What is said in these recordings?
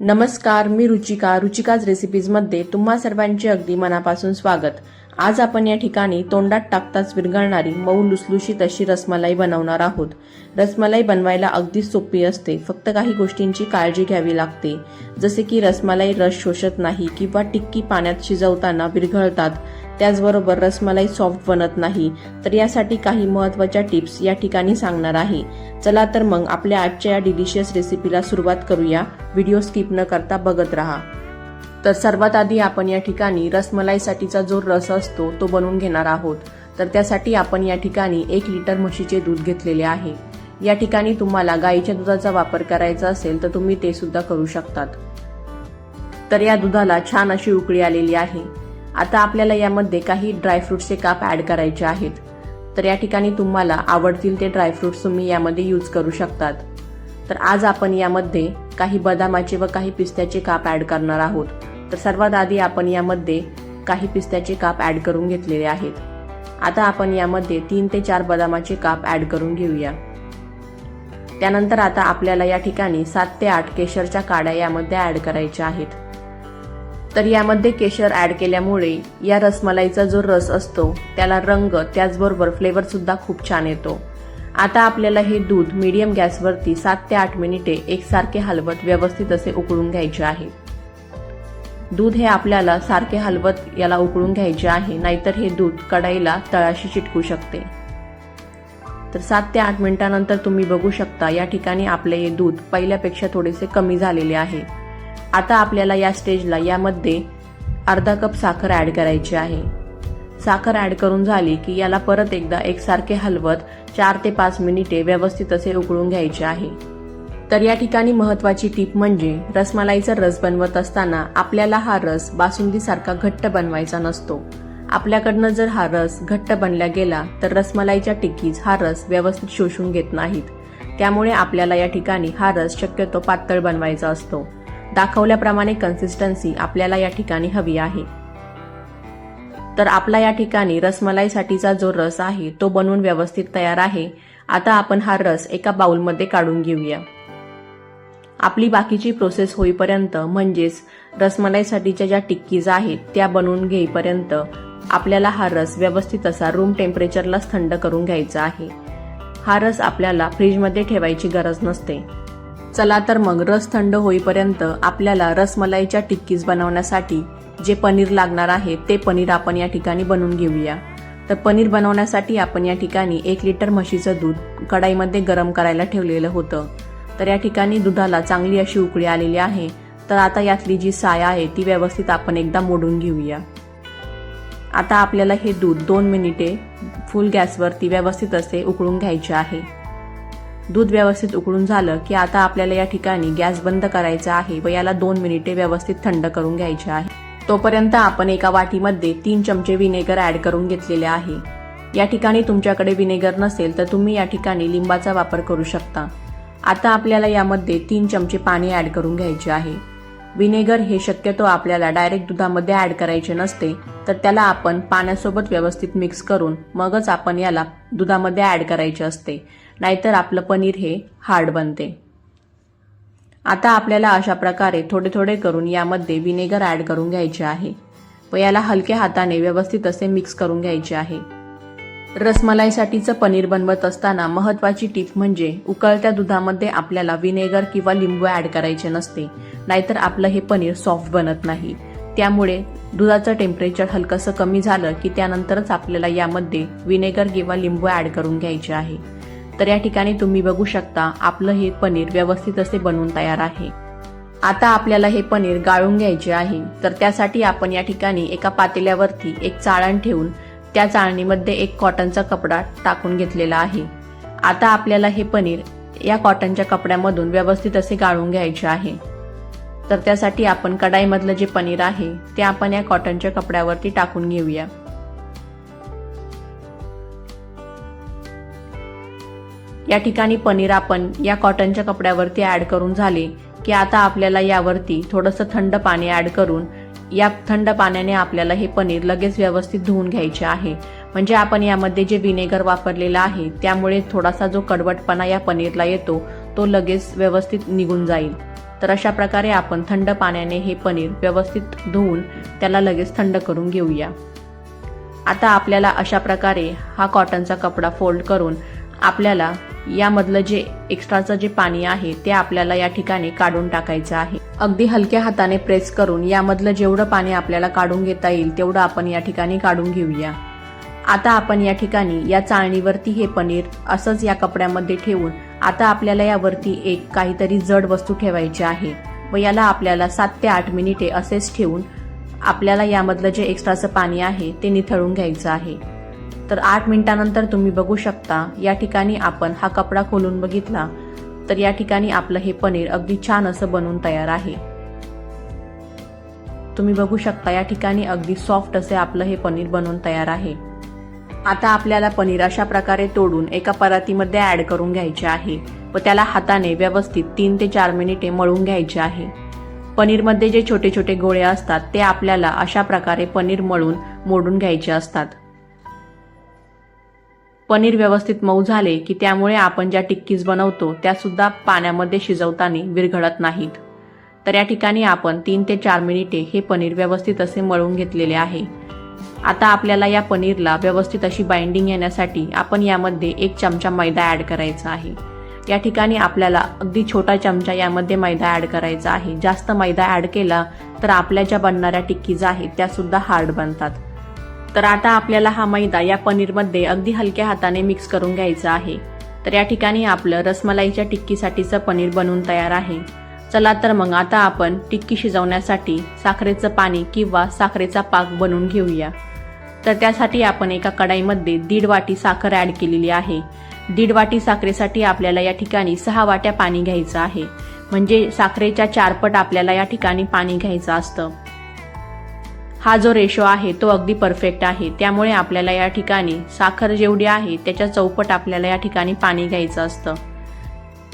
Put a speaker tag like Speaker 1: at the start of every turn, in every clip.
Speaker 1: नमस्कार मी रुचिका रुचिकाज रेसिपीजमध्ये तुम्हा सर्वांचे अगदी मनापासून स्वागत. आज आपण या ठिकाणी तोंडात टाकताच विरघळणारी मऊ लुसलुशीत अशी रसमलाई बनवणार आहोत. रसमलाई बनवायला अगदी सोपी असते. फक्त काही गोष्टींची काळजी घ्यावी लागते. जसे की रसमलाई रस शोषत नाही किंवा टिक्की पाण्यात शिजवताना विरघळतात. त्याचबरोबर रसमलाई सॉफ्ट बनत नाही. तर यासाठी काही महत्त्वाच्या टिप्स या ठिकाणी सांगणार आहे. चला तर मग आपल्या आजच्या या डिलिशियस रेसिपीला सुरुवात करूया. व्हिडिओ स्किप न करता बघत राहा. तर सर्वात आधी आपण या ठिकाणी रसमलाईसाठीचा जो रस असतो तो बनवून घेणार आहोत. तर त्यासाठी आपण या ठिकाणी एक लिटर म्हशीचे दूध घेतलेले आहे. या ठिकाणी तुम्हाला गाईच्या दुधाचा वापर करायचा असेल तर तुम्ही ते सुद्धा करू शकतात. तर या दुधाला छान अशी उकळी आलेली आहे. आता आपल्याला यामध्ये काही ड्रायफ्रुट्सचे काप ॲड करायचे आहेत. तर या ठिकाणी तुम्हाला आवडतील ते ड्रायफ्रुट्स तुम्ही यामध्ये यूज करू शकतात. तर आज आपण यामध्ये काही बदामाचे व काही पिस्त्याचे काप ॲड करणार आहोत. तर सर्वात आधी आपण यामध्ये काही पिस्त्याचे काप ॲड करून घेतलेले आहेत. आता आपण यामध्ये तीन ते चार बदामाचे काप ॲड करून घेऊया. त्यानंतर आता आपल्याला या ठिकाणी सात ते आठ केशरच्या काड्या यामध्ये ॲड करायच्या आहेत. तर यामध्ये केशर ॲड केल्यामुळे या रसमलाईचा जो रस असतो त्याला रंग त्याचबरोबर फ्लेवरसुद्धा खूप छान येतो. आता आपल्याला हे दूध मीडियम गॅसवरती सात ते आठ मिनिटे एकसारखे हलवत व्यवस्थित असे उकळून घ्यायचे आहे. दूध हे आपल्याला सारखे हलवत याला उकळून घ्यायचे आहे नाहीतर हे दूध कढाईला तळाशी चिटकू शकते. तर सात ते आठ मिनिटानंतर तुम्ही बघू शकता या ठिकाणी आपले हे दूध पहिल्यापेक्षा थोडेसे कमी झालेले आहे. आता आपल्याला या स्टेजला यामध्ये अर्धा कप साखर ॲड करायची आहे. साखर ॲड करून झाली की याला परत एकदा एकसारखे हलवत चार ते पाच मिनिटे व्यवस्थित असे उकळून घ्यायचे आहे. तर या ठिकाणी महत्वाची टीप म्हणजे रसमलाईचा रस बनवत असताना आपल्याला हा रस बासुंदीसारखा घट्ट बनवायचा नसतो. आपल्याकडनं जर हा रस घट्ट बनला गेला तर रसमलाईच्या टिक्कीज हा रस व्यवस्थित शोषून घेत नाहीत. त्यामुळे आपल्याला या ठिकाणी हा रस शक्यतो पातळ बनवायचा असतो. दाखवल्याप्रमाणे कन्सिस्टन्सी आपल्याला या ठिकाणी हवी आहे. तर आपला या ठिकाणी रसमलाईसाठीचा जो रस आहे तो बनवून व्यवस्थित तयार आहे. आता आपण हा रस एका बाउलमध्ये काढून घेऊया. आपली बाकीची प्रोसेस होईपर्यंत म्हणजेच रसमलाईसाठीच्या ज्या टिक्कीज आहेत त्या बनवून घेईपर्यंत आपल्याला हा रस व्यवस्थित असा रूम टेम्परेचरलाच थंड करून घ्यायचा आहे. हा रस आपल्याला फ्रीजमध्ये ठेवायची गरज नसते. चला तर मग रस थंड होईपर्यंत आपल्याला रसमलाईच्या टिक्कीज बनवण्यासाठी जे पनीर लागणार आहे ते पनीर आपण या ठिकाणी बनवून घेऊया. तर पनीर बनवण्यासाठी आपण या ठिकाणी एक लिटर म्हशीचं दूध कढाईमध्ये गरम करायला ठेवलेलं होतं. तर या ठिकाणी दुधाला चांगली अशी उकळी आलेली आहे. तर आता यातली जी साय आहे ती व्यवस्थित आपण एकदा मोडून घेऊया. आता आपल्याला हे दूध दोन मिनिटे फुल गॅसवरती व्यवस्थित असे उकळून घ्यायचे आहे. दूध व्यवस्थित उकळून झालं की आता आपल्याला या ठिकाणी गॅस बंद करायचा आहे व याला दोन मिनिटे व्यवस्थित थंड करून घ्यायचे आहे. तोपर्यंत आपण एका वाटीमध्ये तीन चमचे विनेगर ॲड करून घेतलेले आहे. या ठिकाणी तुमच्याकडे विनेगर नसेल तर तुम्ही या ठिकाणी लिंबाचा वापर करू शकता. आता आपल्याला यामध्ये तीन चमचे पाणी ॲड करून घ्यायचे आहे. विनेगर हे शक्यतो आपल्याला डायरेक्ट दुधामध्ये ॲड करायचे नसते तर त्याला आपण पाण्यासोबत व्यवस्थित मिक्स करून मगच आपण याला दुधामध्ये ॲड करायचे असते. नाहीतर आपलं पनीर हे हार्ड बनते. आता आपल्याला अशा प्रकारे थोडे थोडे करून यामध्ये विनेगर ॲड करून घ्यायचे आहे. व याला हलक्या हाताने व्यवस्थित असे मिक्स करून घ्यायचे आहे. रसमलाईसाठीचं पनीर बनवत असताना महत्त्वाची टीप म्हणजे उकळत्या दुधामध्ये आपल्याला विनेगर किंवा लिंबू ॲड करायचे नसते. नाहीतर आपलं हे पनीर सॉफ्ट बनत नाही. त्यामुळे दुधाचं टेम्परेचर हलकंसं कमी झालं की त्यानंतरच आपल्याला यामध्ये विनेगर किंवा लिंबू ॲड करून घ्यायचे आहे. तर या ठिकाणी तुम्ही बघू शकता आपलं हे पनीर व्यवस्थित असे बनवून तयार आहे. आता आपल्याला हे पनीर गाळून घ्यायचे आहे. तर त्यासाठी आपण या ठिकाणी एका पातेल्यावरती एक चाळण ठेवून त्या चाळणीमध्ये एक कॉटनचा कपडा टाकून घेतलेला आहे. आता आपल्याला हे पनीर या कॉटनच्या कपड्यामधून व्यवस्थित असे गाळून घ्यायचे आहे. तर त्यासाठी आपण कढाईमधलं जे पनीर आहे ते आपण या कॉटनच्या कपड्यावरती टाकून घेऊया. या ठिकाणी पनीर आपण या कॉटनच्या कपड्यावरती ॲड करून झाले की आता आपल्याला यावरती थोडंसं थंड पाणी ॲड करून या थंड पाण्याने आपल्याला हे पनीर लगेच व्यवस्थित धुवून घ्यायचे आहे. म्हणजे आपण यामध्ये जे विनेगर वापरलेलं आहे त्यामुळे थोडासा जो कडवटपणा या पनीरला येतो तो लगेच व्यवस्थित निघून जाईल. तर अशा प्रकारे आपण थंड पाण्याने हे पनीर व्यवस्थित धुवून त्याला लगेच थंड करून घेऊया. आता आपल्याला अशा प्रकारे हा कॉटनचा कपडा फोल्ड करून आपल्याला यामधलं जे एक्स्ट्राचं जे पाणी आहे ते आपल्याला या ठिकाणी काढून टाकायचं आहे. अगदी हलक्या हाताने प्रेस करून यामधलं जेवढं पाणी आपल्याला काढून घेता येईल तेवढं आपण या ठिकाणी काढून घेऊया. आता आपण या ठिकाणी या चाळणीवरती हे पनीर असंच या कपड्यामध्ये ठेवून आता आपल्याला यावरती एक काहीतरी जड वस्तू ठेवायची आहे व याला आपल्याला सात ते आठ मिनिटे असेच ठेवून आपल्याला यामधलं जे एक्स्ट्राचं पाणी आहे ते निथळून घ्यायचं आहे. तर आठ मिनिटानंतर तुम्ही बघू शकता या ठिकाणी आपण हा कपडा खोलून बघितला तर या ठिकाणी आपलं हे पनीर अगदी छान असं बनून तयार आहे. तुम्ही बघू शकता या ठिकाणी अगदी सॉफ्ट असे आपलं हे पनीर बनवून तयार आहे. आता आपल्याला पनीर अशा प्रकारे तोडून एका परातीमध्ये ॲड करून घ्यायचे आहे व त्याला हाताने व्यवस्थित तीन ते चार मिनिटे मळून घ्यायचे आहे. पनीरमध्ये जे छोटे छोटे गोळे असतात ते आपल्याला अशा प्रकारे पनीर मळून मोडून घ्यायचे असतात. पनीर व्यवस्थित मऊ झाले की त्यामुळे आपण ज्या टिक्कीज बनवतो त्यासुद्धा पाण्यामध्ये शिजवताना विरघळत नाहीत. तर या ठिकाणी आपण तीन ते चार मिनिटे हे पनीर व्यवस्थित असे मळून घेतलेले आहे. आता आपल्याला या पनीरला व्यवस्थित अशी बाइंडिंग येण्यासाठी आपण यामध्ये एक चमचा मैदा ॲड करायचा आहे. या ठिकाणी आपल्याला अगदी छोटा चमचा यामध्ये मैदा ॲड करायचा आहे. जास्त मैदा ॲड केला तर आपल्या ज्या बनणाऱ्या टिक्कीज आहेत त्यासुद्धा हार्ड बनतात. तर आता आपल्याला हा मैदा या पनीरमध्ये अगदी हलक्या हाताने मिक्स करून घ्यायचा आहे. तर या ठिकाणी आपलं रसमलाईच्या टिक्कीसाठीचं पनीर बनवून तयार आहे. चला तर मग आता आपण टिक्की शिजवण्यासाठी साखरेचं पाणी किंवा साखरेचा पाक बनवून घेऊया. तर त्यासाठी आपण एका कढाईमध्ये दीड वाटी साखर ॲड केलेली आहे. दीड वाटी साखरेसाठी आपल्याला या ठिकाणी सहा वाट्या पाणी घ्यायचं आहे. म्हणजे साखरेच्या चारपट आपल्याला या ठिकाणी पाणी घ्यायचं असतं. हा जो रेशो आहे तो अगदी परफेक्ट आहे. त्यामुळे आपल्याला या ठिकाणी साखर जेवढी आहे त्याच्या चौपट आपल्याला या ठिकाणी पाणी घ्यायचं असतं.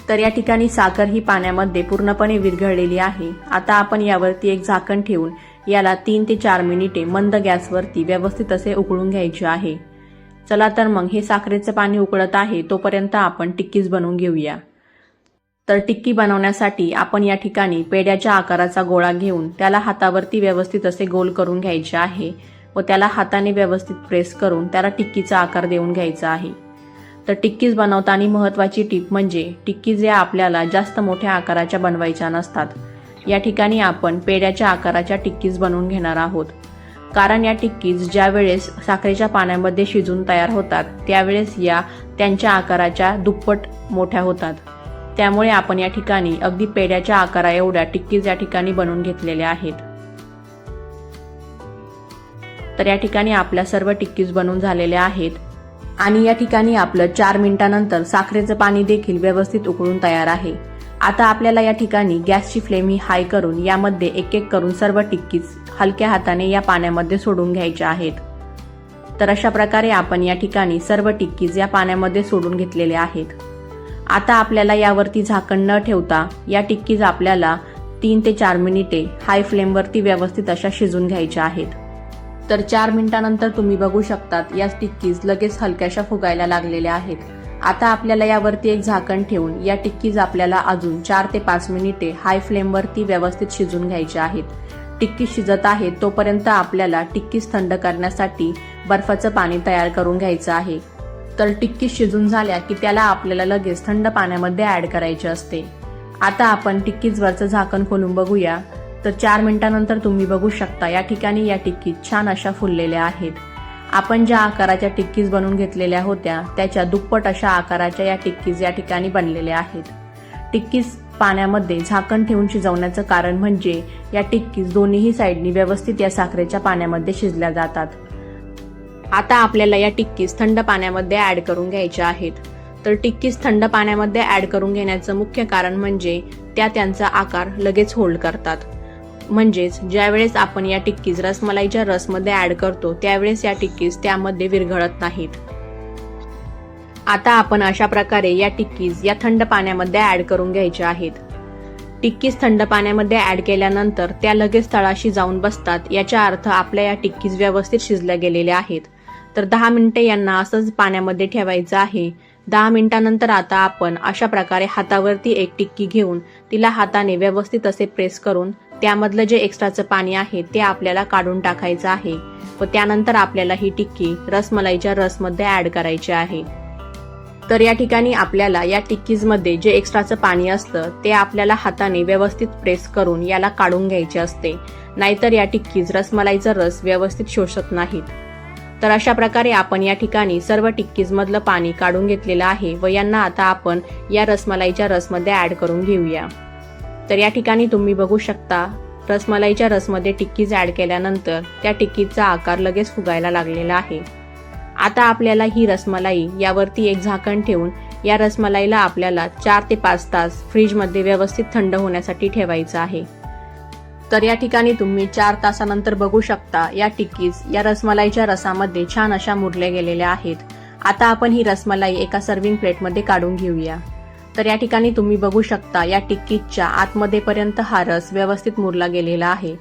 Speaker 1: तर या ठिकाणी साखर ही पाण्यामध्ये पूर्णपणे विरघळलेली आहे. आता आपण यावरती एक झाकण ठेवून याला तीन ते चार मिनिटे मंद गॅसवरती व्यवस्थित असे उकळून घ्यायचे आहे. चला तर मग हे साखरेचं पाणी उकळत आहे तोपर्यंत आपण टिक्कीज बनवून घेऊया. तर टिक्की बनवण्यासाठी आपण या ठिकाणी पेड्याच्या आकाराचा गोळा घेऊन त्याला हातावरती व्यवस्थित असे गोल करून घ्यायचे आहे व त्याला हाताने व्यवस्थित प्रेस करून त्याला टिक्कीचा आकार देऊन घ्यायचा आहे. तर टिक्कीज बनवताना महत्त्वाची टीप म्हणजे टिक्कीज या आपल्याला जास्त मोठ्या आकाराच्या बनवायच्या नसतात. या ठिकाणी आपण पेड्याच्या आकाराच्या टिक्कीज बनवून घेणार आहोत. कारण या टिक्कीज ज्या वेळेस साखरेच्या पाण्यामध्ये शिजून तयार होतात त्यावेळेस या त्यांच्या आकाराच्या दुप्पट मोठ्या होतात. त्यामुळे आपण या ठिकाणी अगदी पेड्याच्या आकारा एवढ्या टिक्कीज या ठिकाणी बनवून घेतलेल्या आहेत. तर या ठिकाणी आपल्या सर्व टिक्कीज बनवून झालेल्या आहेत. आणि या ठिकाणी आपलं चार मिनिटानंतर साखरेचं पाणी देखील व्यवस्थित उकळून तयार आहे. आता आपल्याला या ठिकाणी गॅसची फ्लेम ही हाय करून यामध्ये एक एक करून सर्व टिक्कीज हलक्या हाताने या पाण्यामध्ये सोडून घ्यायच्या आहेत. तर अशा प्रकारे आपण या ठिकाणी सर्व टिक्कीज या पाण्यामध्ये सोडून घेतलेल्या आहेत. आता आपल्याला यावरती झाकण न ठेवता या टिक्कीज आपल्याला तीन ते चार मिनिटे हाय फ्लेमवरती व्यवस्थित अशा शिजून घ्यायच्या आहेत. तर चार मिनिटानंतर तुम्ही बघू शकतात या टिक्कीज लगेच हलक्याशा फुगायला लागलेल्या आहेत. आता आपल्याला यावरती एक झाकण ठेवून या टिक्कीज आपल्याला अजून चार ते पाच मिनिटे हाय फ्लेमवरती व्यवस्थित शिजून घ्यायच्या आहेत. टिक्की शिजत आहे तोपर्यंत आपल्याला टिक्कीज थंड करण्यासाठी बर्फाचं पाणी तयार करून घ्यायचं आहे. तर टिक्की शिजून झाल्या की त्याला आपल्याला लगेच थंड पाण्यामध्ये ॲड करायचे असते. आता आपण टिक्कीजवरचं झाकण खोलून बघूया. तर चार मिनिटानंतर तुम्ही बघू शकता या ठिकाणी या टिक्कीज छान अशा फुललेल्या आहेत. आपण ज्या आकाराच्या टिक्कीज बनवून घेतलेल्या होत्या त्याच्या दुप्पट अशा आकाराच्या या टिक्कीज या ठिकाणी बनलेल्या आहेत. टिक्कीज पाण्यामध्ये झाकण ठेवून शिजवण्याचं कारण म्हणजे या टिक्कीज दोन्हीही साईडनी व्यवस्थित या साखरेच्या पाण्यामध्ये शिजल्या जातात. आता आपल्याला या टिक्कीज थंड पाण्यामध्ये ॲड करून घ्यायच्या आहेत. तर टिक्कीज थंड पाण्यामध्ये ॲड करून घेण्याचं मुख्य कारण म्हणजे त्या त्यांचा आकार लगेच होल्ड करतात. म्हणजेच ज्यावेळेस आपण या टिक्कीज रसमलाईच्या रसमध्ये ॲड करतो त्यावेळेस या टिक्कीज त्यामध्ये विरघळत नाहीत. आता आपण अशा प्रकारे या टिक्कीज या थंड पाण्यामध्ये ॲड करून घ्यायच्या आहेत. टिक्कीज थंड पाण्यामध्ये ॲड केल्यानंतर त्या लगेच तळाशी जाऊन बसतात याचा अर्थ आपल्या या टिक्कीज व्यवस्थित शिजल्या गेलेल्या आहेत. तर दहा मिनिटे यांना असंच पाण्यामध्ये ठेवायचं आहे. दहा मिनिटानंतर आता आपण अशा प्रकारे हातावरती एक टिक्की घेऊन तिला हाताने व्यवस्थित असे प्रेस करून त्यामधलं जे एक्स्ट्राचं पाणी आहे ते आपल्याला काढून टाकायचं आहे व त्यानंतर आपल्याला ही टिक्की रसमलाईच्या रसमध्ये ऍड करायची आहे. तर या ठिकाणी आपल्याला या टिक्कीजमध्ये जे एक्स्ट्राचं पाणी असतं ते आपल्याला हाताने व्यवस्थित प्रेस करून याला काढून घ्यायचे असते. नाहीतर या टिक्कीज रसमलाईचा रस व्यवस्थित शोषत नाहीत. तर अशा प्रकारे आपण या ठिकाणी सर्व टिक्कीजमधलं पाणी काढून घेतलेलं आहे व यांना आता आपण या रसमलाईच्या रसमध्ये ॲड करून घेऊया. तर या ठिकाणी तुम्ही बघू शकता रसमलाईच्या रसमध्ये टिक्कीज ॲड केल्यानंतर त्या टिक्कीचा आकार लगेच फुगायला लागलेला आहे. आता आपल्याला ही रसमलाई यावरती एक झाकण ठेवून या रसमलाईला आपल्याला चार ते पाच तास फ्रीजमध्ये व्यवस्थित थंड होण्यासाठी ठेवायचं आहे. तर या ठिकाणी तुम्ही चार तासानंतर बघू शकता या टिक्कीज या रसमलाईच्या रसामध्ये छान अशा मुरल्या गेलेल्या आहेत. आता आपण ही रसमलाई एका सर्विंग प्लेटमध्ये काढून घेऊया. तर या ठिकाणी तुम्ही बघू शकता या टिक्कीजच्या आतमध्ये पर्यंत हा रस व्यवस्थित मुरला गेलेला आहे.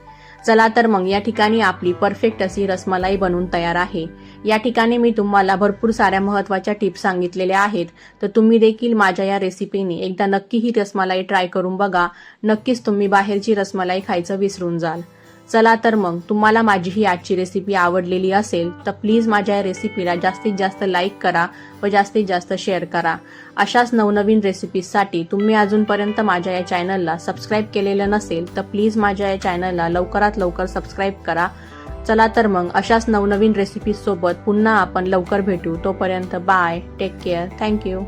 Speaker 1: चला तर मग या ठिकाणी आपली परफेक्ट अशी रसमलाई बनवून तयार आहे. या ठिकाणी मी तुम्हाला भरपूर साऱ्या महत्त्वाच्या टिप्स सांगितलेल्या आहेत. तर तुम्ही देखील माझ्या या रेसिपीने एकदा नक्की ही रसमलाई ट्राय करून बघा. नक्कीच तुम्ही बाहेरची रसमलाई खायचं विसरून जाल. चला तर मग तुम्हाला माझी ही आजची रेसिपी आवडलेली असेल तर प्लीज माझ्या या रेसिपीला जास्तीत जास्त लाईक करा व जास्तीत जास्त शेअर करा. अशाच नवनवीन रेसिपीजसाठी तुम्ही अजूनपर्यंत माझ्या या चॅनलला सबस्क्राईब केलेलं नसेल तर प्लीज माझ्या या चॅनलला लवकरात लवकर सबस्क्राईब करा. चला तर मग अशाच नवनवीन रेसिपीजसोबत पुन्हा आपण लवकर भेटू. तोपर्यंत बाय टेक केअर थँक्यू